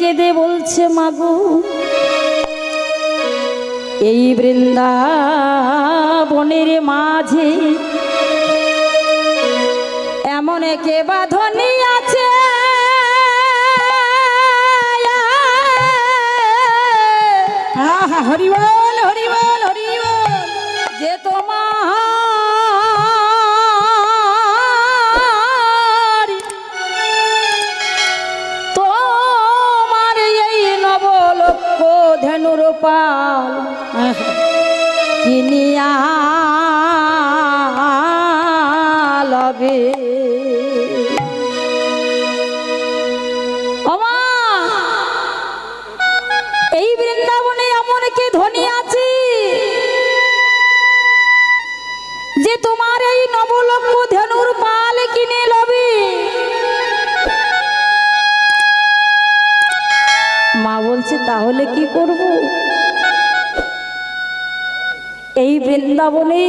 কেঁদে বলছে মাগু এই বৃন্দাবনের মাঝে এমন কে বাঁধনি আছে। হরিবল হরিবল। বৃন্দাবনে।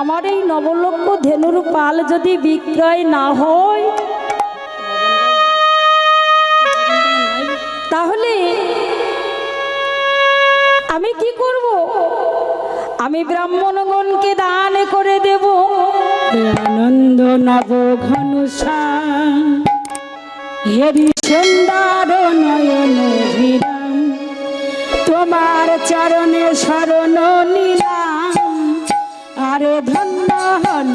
আমার এই নবলক্ষ ধেনুর পাল যদি বিক্রয় না হয়, তাহলে আমি কি করব? আমি ব্রাহ্মণগণকে দান করে দেব। আনন্দ নব ঘনুষা হেরি সুন্দর নয়ন ভিরাম তোমার চরণে শরণ নিলাম। আরে ধন্য হল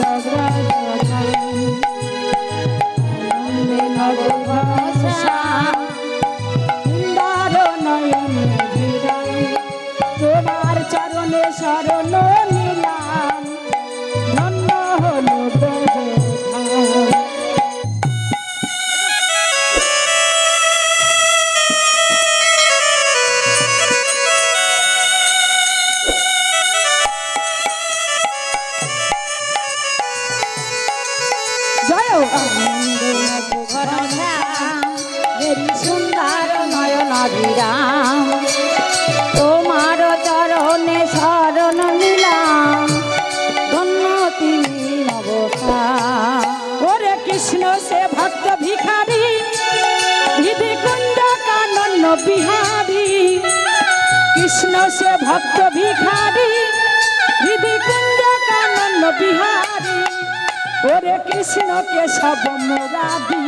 তোমার চরণে শরণ নয়ন তোমার চরণে শরণ নিলাম। ধন্য তিনি ওরে কৃষ্ণ, সে ভক্ত ভিখারি বিধি কুঞ্জ কানন বিহারি। কৃষ্ণ, সে ভক্ত ভিখারি বিধি কুঞ্জ কানন বিহারি। ওরে কৃষ্ণকে সব মোরাবি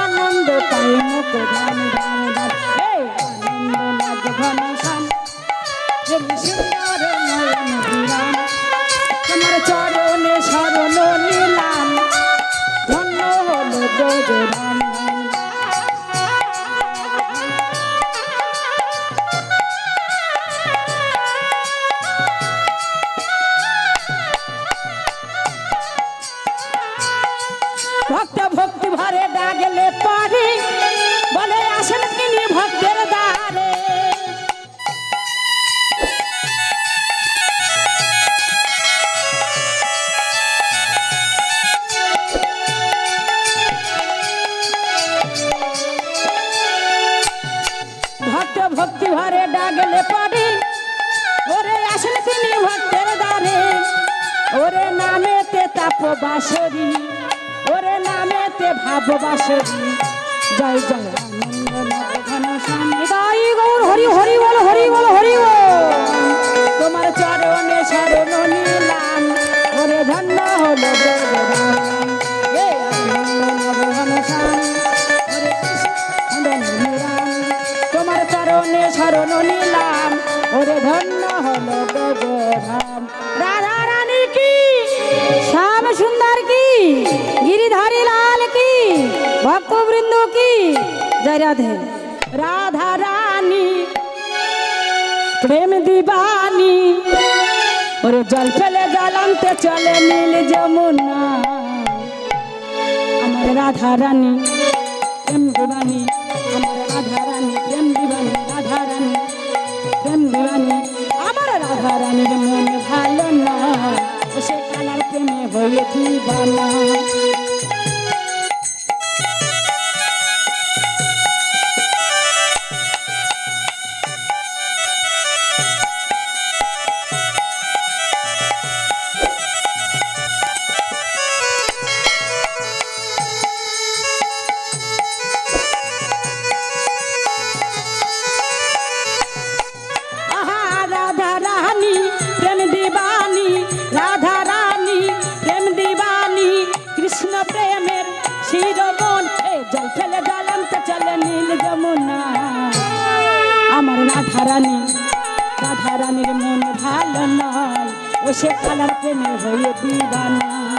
আনন্দ পাই মুখ ধান আনন্দ নাচ ঘন শান হেরি সুন্দর নয়ন বিরাম তোমার চরণে শরণ নিলাম। ধন্য হলো ব্রজধাম। নামেতে ভাব বাসরি জয় জয়। ঘন গৌর হরি হরি বল হরি বল হরি বল। তোমার চরণে শরণ নিলাম। ওরে ধন্য হলো। তোমার চরণে শরণ নিলাম। ওরে ধন্য হলো রাধা রানী কি? শ্যাম সুন্দর কি? গিরিধারী রাধে, রাধা রানী, প্রেম দিবানি, ওরে জল ফেলে জল চলে নীল যমুনা। আমার রাধা রানী, প্রেম দিবানি, আমার রাধা রানী, প্রেম দিবানি, রাধা রানী, প্রেম দিবানি, আমার রাধা রানীর মন ভালো না, সে কালার প্রেমে হয়ে দিবানা রাধারানী রাধারানীর মন ভালো নয়। ও সে কালার প্রেমে হয়ে দিবানা।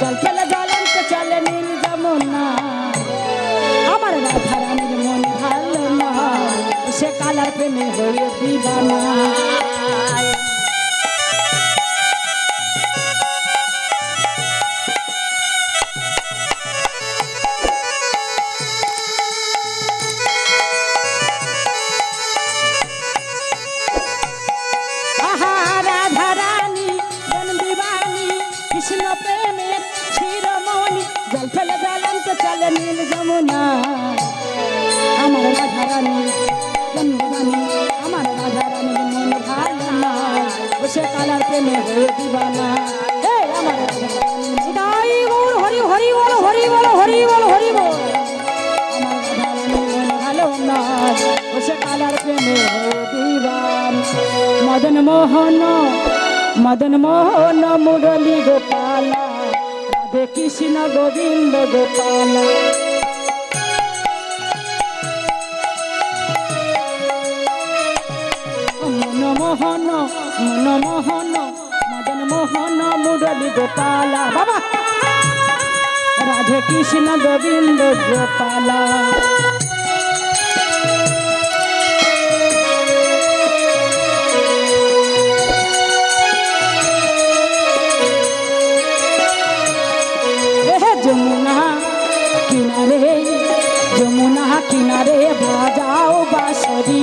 জল ফেলে জ্বলন্ত চলে নীল যমুনা। আমার রাধা রানীর মন ভালো না, সে কালার প্রেমে হয়ে দিবানা। মদন মোহন মদন মোহন মুরলী গোপাল রাধে কৃষ্ণ গোবিন্দ গোপাল মন মোহন মন মোহন মদন মোহন মুরলী গোপাল বাবা রাধে কৃষ্ণ গোবিন্দ গোপাল কিনারে বাজাও বাঁশরি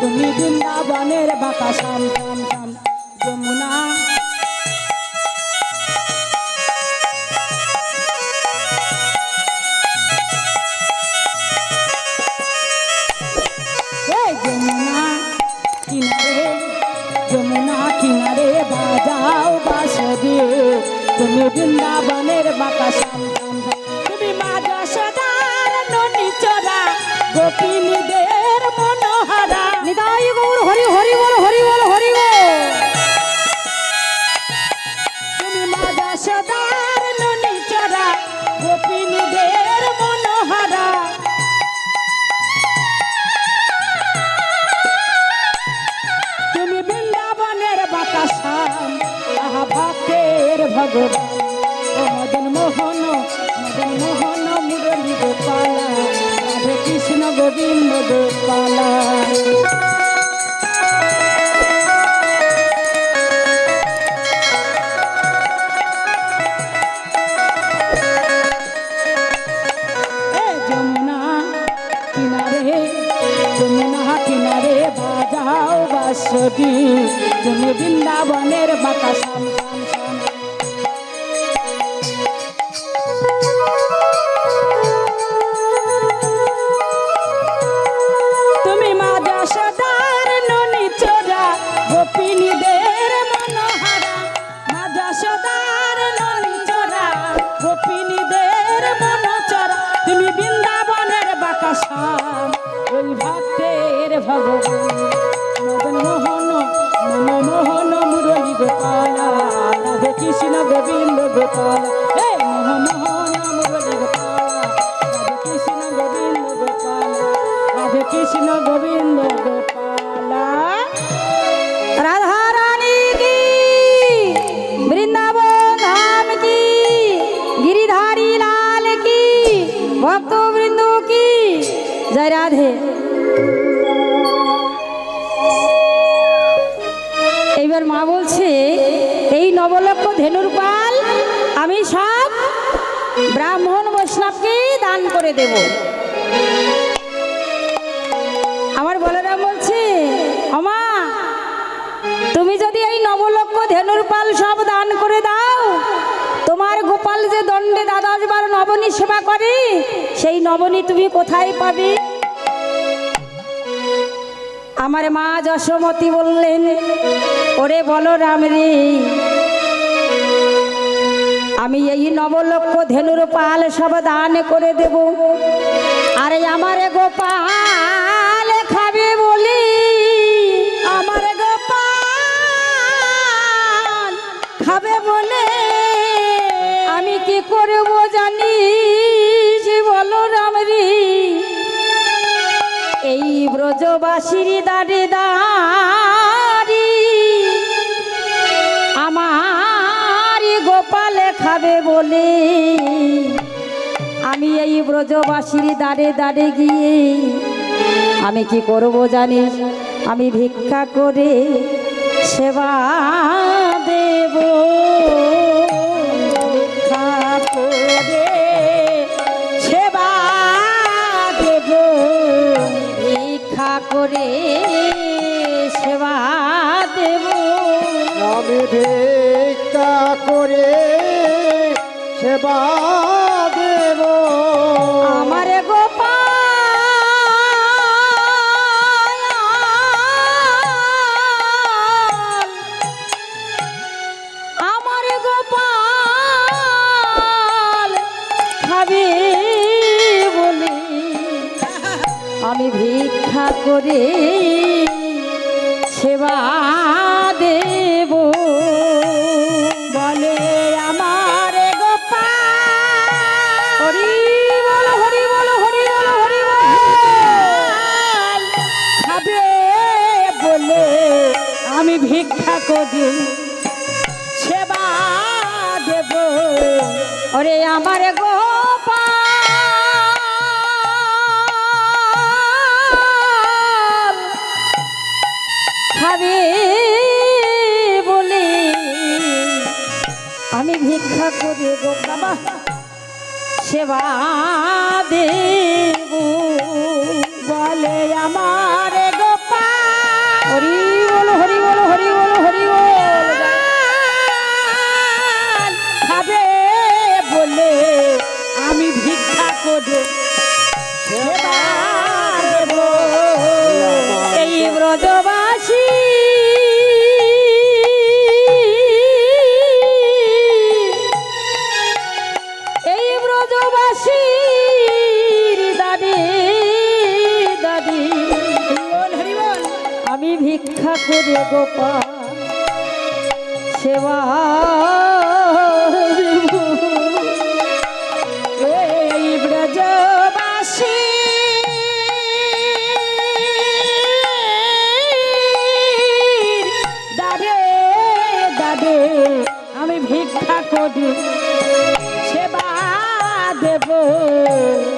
তুমি বৃন্দাবনের বাঁকা শাম শাম শাম যমুনা এই যমুনা কিনারে যমুনা কিনারে বাজাও বাঁশরি তুমি বৃন্দাবনের যশোদার ননি চোরা গোপিনীদের মনোহরা। তুমি বৃন্দাবনের বাতাসাম আহা ভক্তের ভগবান। ও মদন মোহন মদন মোহন, মুরলী গোপালা, রাধে কৃষ্ণ গোবিন্দ গোপালা। বাসদি তুমি বৃন্দাবনের বাতা জয় রাধে এইবার মা বলছে, এই নবলক্ষ ধেনুর পাল আমি সব ব্রাহ্মণ বৈষ্ণবকে দান করে দেব। আমার বলরাম বলছে অমা তুমি যদি এই নবলক্ষ ধেনুর পাল সব দান করে দাও, তোমার গোপাল যে দণ্ডে দ্বাদশ বার নবনী সেবা করে, সেই নবনী তুমি কোথায় পাবে? আমার মা যশোমতী বললেন, ওরে বলো রাম রে, আমি এই নবলক্ষ ধেনুর পাল সব দান করে দেব। আরে আমার গোপাল খাবে বলি, আমার গোপাল খাবে বলে আমি কি করব ব্রজবাসীর দাঁড়ে দাঁড়ি। আমার গোপালে খাবে বলে আমি এই ব্রজবাসীর দাঁড়ে দাঁড়ে গিয়ে আমি কি করব জানিস? আমি ভিক্ষা করে সেবা ভিক্ষা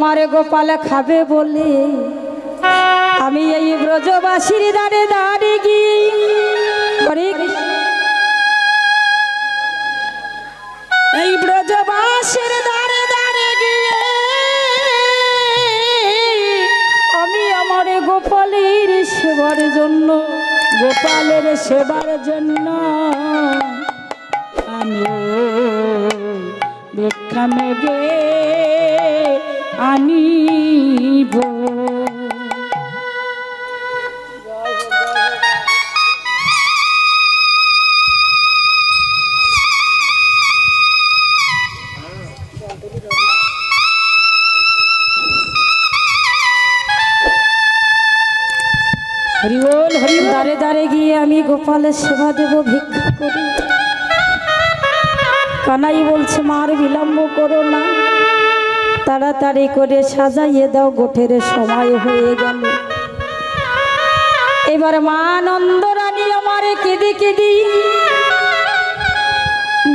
আমার গোপালে খাবে বলে। আমি এই ব্রজবাসীর দাঁড়ে দাঁড়িয়ে গিয়ে এই ব্রজবাসীর দারে দারে গিয়ে আমি আমার গোপালের সেবার জন্য, গোপালের সেবার জন্য আমি ভিক্ষা মেগে আনিব। হরিবল হরিবল দাঁড়ে দাঁড়ে গিয়ে আমি গোপালের সেবা দেব, ভিক্ষা করি। কানাই বলছে, মার বিলম্ব করো না। তাড়াতাড়ি করে সাজাইয়ে দাও, গোঠের সময় হয়ে গেল। এবার মা নন্দরানী আমার কেঁদে কেঁদি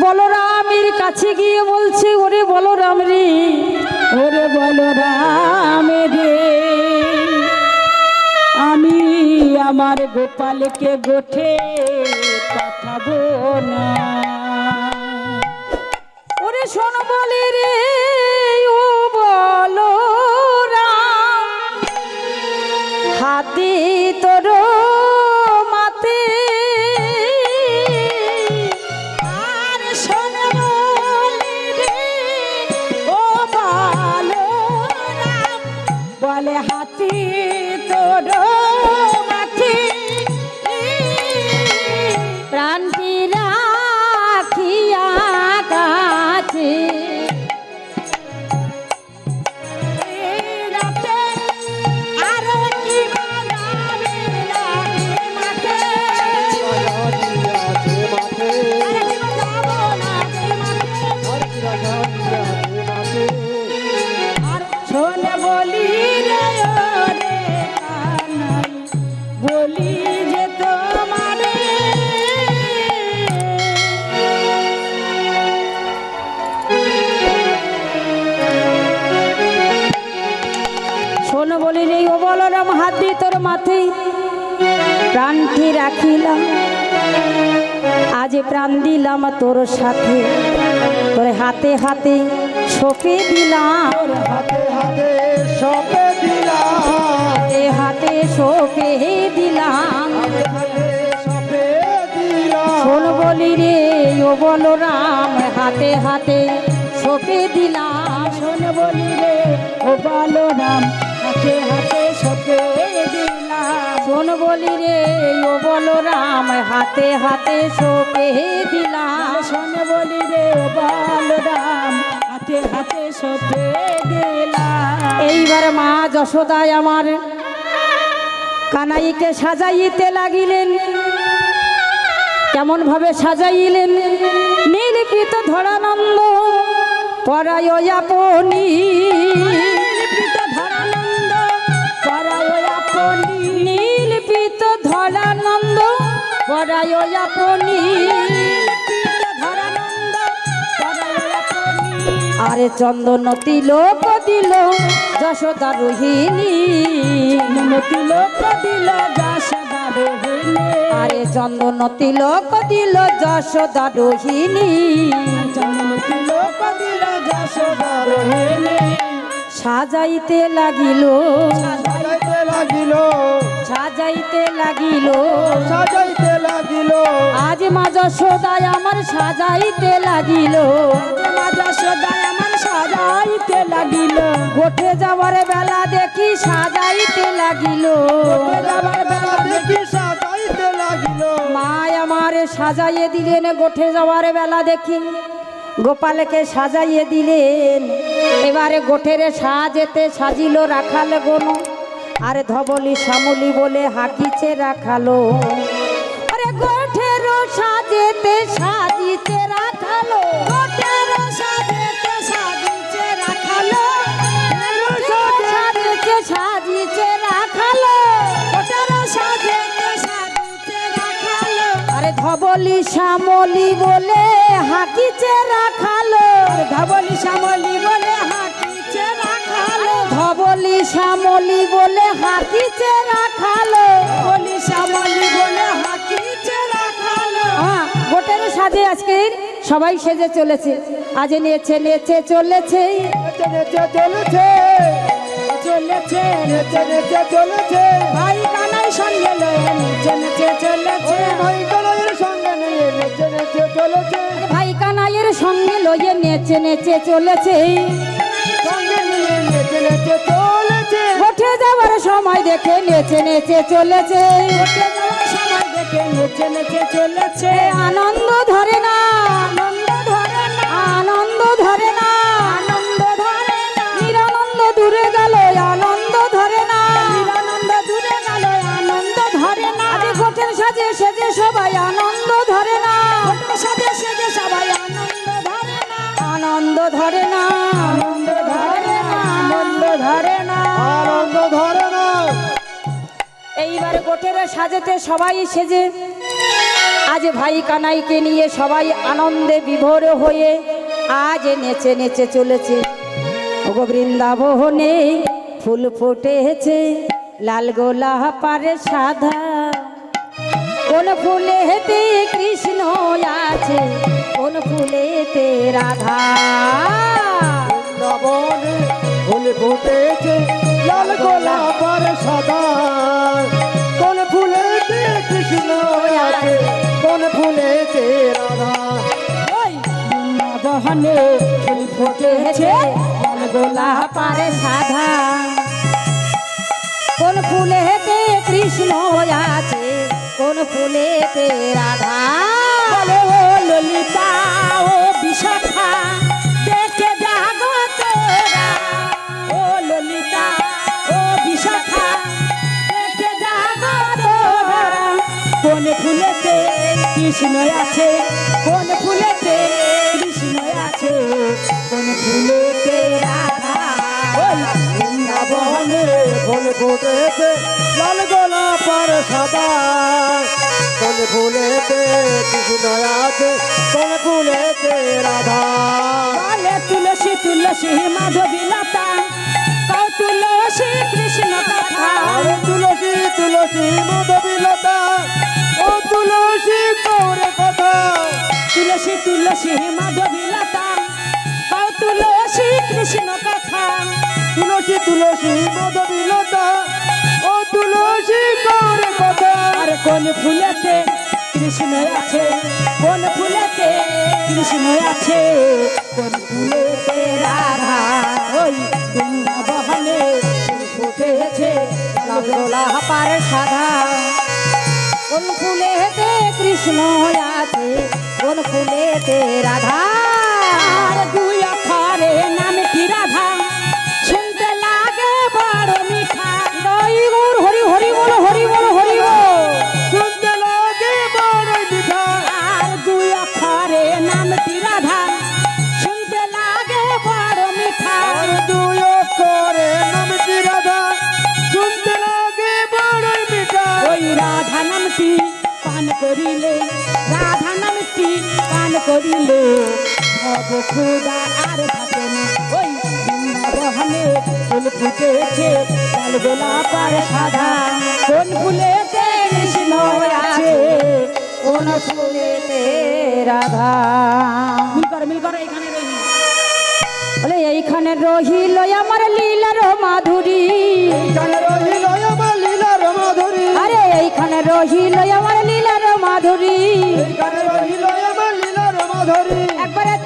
বলরামের কাছে গিয়ে বলছে, ওরে বলরাম রে, ওরে বলো রামে রে, আমি আমার গোপালকে গোঠে পাঠাবো না। ওরে শোন বলে রে রাখিলাম। আজ প্রাণ দিলাম তোর সাথে। তোর হাতে হাতে সপে দিলাম। হাতে হাতে সপে দিলাম। হাতে হাতে সপে দিলাম। শোন বলি রে, ও বলরাম, হাতে হাতে সপে দিলাম। শোনে বলি রে, ও বালরাম, হাতে হাতে সপে শোন বলি রে? ও বলরাম হাতে হাতে সপে দিলাম। শোনে বলি রে? ও বালরাম হাতে হাতে সপে দিলাম। এইবার মা যশোদায় আমার কানাইকে সাজাইতে লাগিলেন। কেমন ভাবে সাজাইলেন? নীলপিত ধরানন্দ পরায় আপনি। আরে চন্দন তিলক দিল যশোদা রোহিণী। দিল আরে চন্দন তিলক দিল যশোদা রোহিণী মতি লোক দিল যশোদা রোহিণী। সাজাইতে লাগিল। সাজাইতে লাগিল। সাজাইতে লাগিল। সাজাইতে লাগিল। আজ মা যশোদায় আমার সাজাইতে লাগিল। মা যশোদায় আমার সাজাইতে লাগিল। গোঠে যাওয়ার বেলা দেখি সাজাইতে লাগিল। যাবার বেলা দেখি সাজাইতে লাগিল। মা আমার সাজাইয়ে দিলেন গোঠে যাওয়ার বেলা দেখি গোপালকে সাজাইয়ে দিলেন। এবারে গোঠের সাজেতে সাজিল রাখাল গন। আরে ধবলি শ্যামলি বলে হাকিছে রাখালো। আরে গোঠের সাজেতে সাজিতে রাখালো। গোঠের সাজেতে সাজিতে রাখালো। সাজেতে সাজিতে রাখালো। গোঠের সাজেতে সাজিতে রাখালো। আরে ধবলি শ্যামলি বলে হাকিছে রাখালো। ধবলি শ্যামলি বলে ধবলি শ্যামলি বলে হাকিছে রাখালো বলি শ্যামলি বলে হাঁটিছে রাখালো হ্যাঁ গোটের সাজে আজকে সবাই সেজে চলেছে। আজ নেচে নেচে চলেছে। নেচে চলেছে। চলেছে নেচে নেচে চলেছে। ভাই কানাই সঙ্গে লয়ে নেচে নেচে চলেছে। ভাই কলাইয়ের সঙ্গে নিয়ে নেচে নেচে চলেছে। ভাই কানাইয়ের সঙ্গে লয়ে নেচে নেচে চলেছে। সঙ্গে নিয়ে নেচে নেচে চলেছে। যাওয়ার সময় দেখে নেচে নেচে চলেছে। উঠে সময় দেখে নেচে নেচে চলেছে। আনন্দ ধরে না। গোটের সাজেতে সবাই সেজে। আজ ভাই কানাইকে নিয়ে সবাই আনন্দে বিভোর হয়ে আজ নেচে নেচে চলেছে। ওগো বৃন্দাবনে ফুল ফুটেছে, লাল গোলা পারে সাদা। কোন ফুলেতে কৃষ্ণ আছে, কোন ফুলেতে রাধা। ফুল ফুটেছে বৃন্দাবনে ফুল ফুটেছে গোলা পারে সাধা কোন ফুলেতে কৃষ্ণ আছে, কোন ফুলেতে রাধা। ও ললিতা ও বিশাখা ও ললিতা ও বিশাখা কোন ফুলেতে কৃষ্ণ আছে, কোন ফুলেতে রাধা বৃন্দাবনে ফুল ফুটেছে লাল গোলাপার সাদা। কোন ফুলেতে কৃষ্ণ আছে কোন ফুলেতে রাধা। বলে তুলসী তুলসী মাধবী লতা কৌ তুলসী কৃষ্ণ কথা। তুলসী তুলসী মাধবী লতা ও তুলসী কৌর কথা। তুলসী তুলসী মাধবী লতা তুলসী কৃষ্ণ কথা। তুলসী তুলসী মাধবী লতা। ও তুলসী কৌর কথা? আর কোন ফুলেতে কৃষ্ণ আছে? কোন ফুলেতে কৃষ্ণ আছে? কোন ফুলেতে রাধা? ওই বৃন্দাবনে ফুল ফুটেছে পারে সাধা। কোন ফুলেতে কৃষ্ণ আছে? কোন ফুলেতে রাধা? করিলে ভব খুদা আর থাকে না। ওই বৃন্দাবনে ফুল ফুটেছে লাল গোলাপার সাদা। কোন ফুলেতে কৃষ্ণ আছে? কোন ফুলেতে রাধা? মিল কর মিল কর এখানে রই বলে এইখানে রহিল আমার লীলার মাধুরী। এখানে রহিল আমার লীলার মাধুরী। আরে এইখানে রহিল আমার লীলার মাধুরী। রহিল Dori.